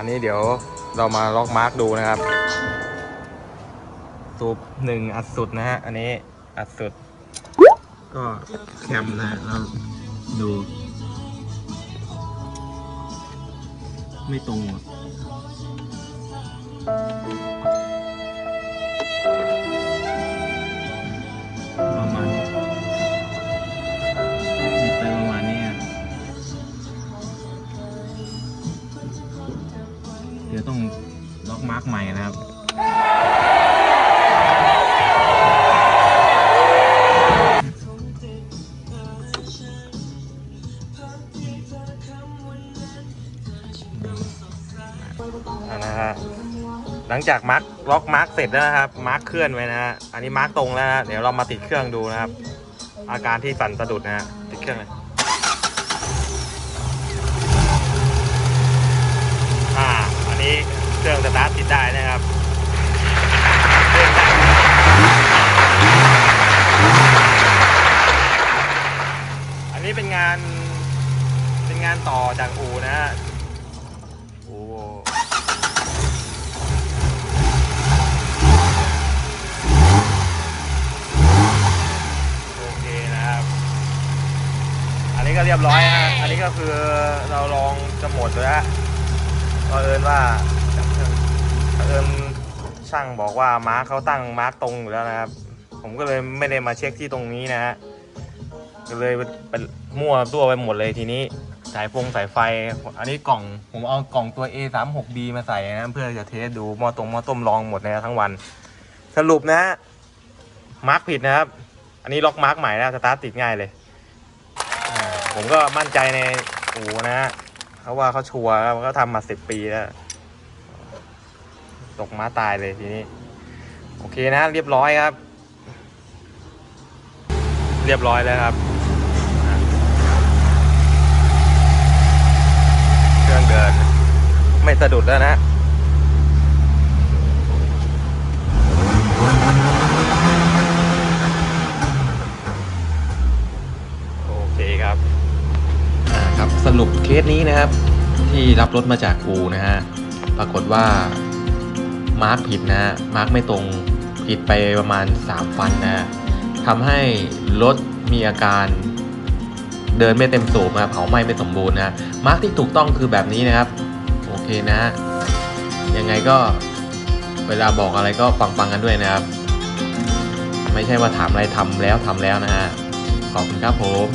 อันนี้เดี๋ยวเรามาล็อกมาร์กดูนะครับ สูบหนึ่งอัดสุดนะฮะ อันนี้อัดสุด ก็แคมนะแล้วดู ไม่ตรงหมด ดี๋ยวต้องล็อกมาร์กใหม่นะครับนะฮะหลังจากมาร์กล็อกมาร์กเสร็จแล้วนะครับมาร์กเคลื่อนไว้นะฮะอันนี้มาร์กตรงแล้วนะฮะเดี๋ยวเรามาติดเครื่องดูนะครับ อาการที่สั่นสะดุดนะฮะติดเครื่องเลย อ่า อันนี้ เครื่องสตาร์ทติดได้นะครับอันนี้เป็นงานเป็นงานต่อจากอูนะฮะอ้โอเคนะครับ อันนี้ก็เรียบร้อยฮะอันนี้ก็คือเราลองจะหมดแล้วเผอิญว่า เอิญช่างบอกว่ามาร์คเขาตั้งมาร์คตรงอยู่แล้วนะครับ ผมก็เลยไม่ได้มาเช็คที่ตรงนี้นะฮะก็เลยเป็นมั่วตัวไปหมดเลยทีนี้สายฟงสายไฟ อันนี้กล่องผมเอากล่องตัว A 3 6 B มาใส่นะเพื่อจะเทสดูมอตรงมอต้มลองหมดนะทั้งวัน สรุปนะมาร์กผิดนะครับ อันนี้ล็อกมาร์กใหม่นะสตาร์ทติดง่ายเลย ผมก็มั่นใจในอูนะฮะเขาว่าเขาชัวร์แล้วเขาทำมาสิบปีแล้ว ตกม้าตายเลยทีนี้ โอเคนะ เรียบร้อยครับ เรียบร้อยแล้วครับเครื่องเดิน ไม่สะดุดแล้วนะโอเคครับอ่าครับสรุปเคสนี้นะครับที่รับรถมาจากอูนะฮะปรากฏว่า มาร์กผิดนะฮะมาร์กไม่ตรงผิดไปประมาณ 3 ฟันนะฮะทำให้รถมีอาการเดินไม่เต็มสูบนะเผาไหม้ไม่สมบูรณ์นะมาร์กที่ถูกต้องคือแบบนี้นะครับ โอเคนะยังไงก็เวลาบอกอะไรก็ฟังฟังๆกันด้วยนะครับ ไม่ใช่ว่าถามอะไรทำแล้วทำแล้วนะฮะขอบคุณครับผม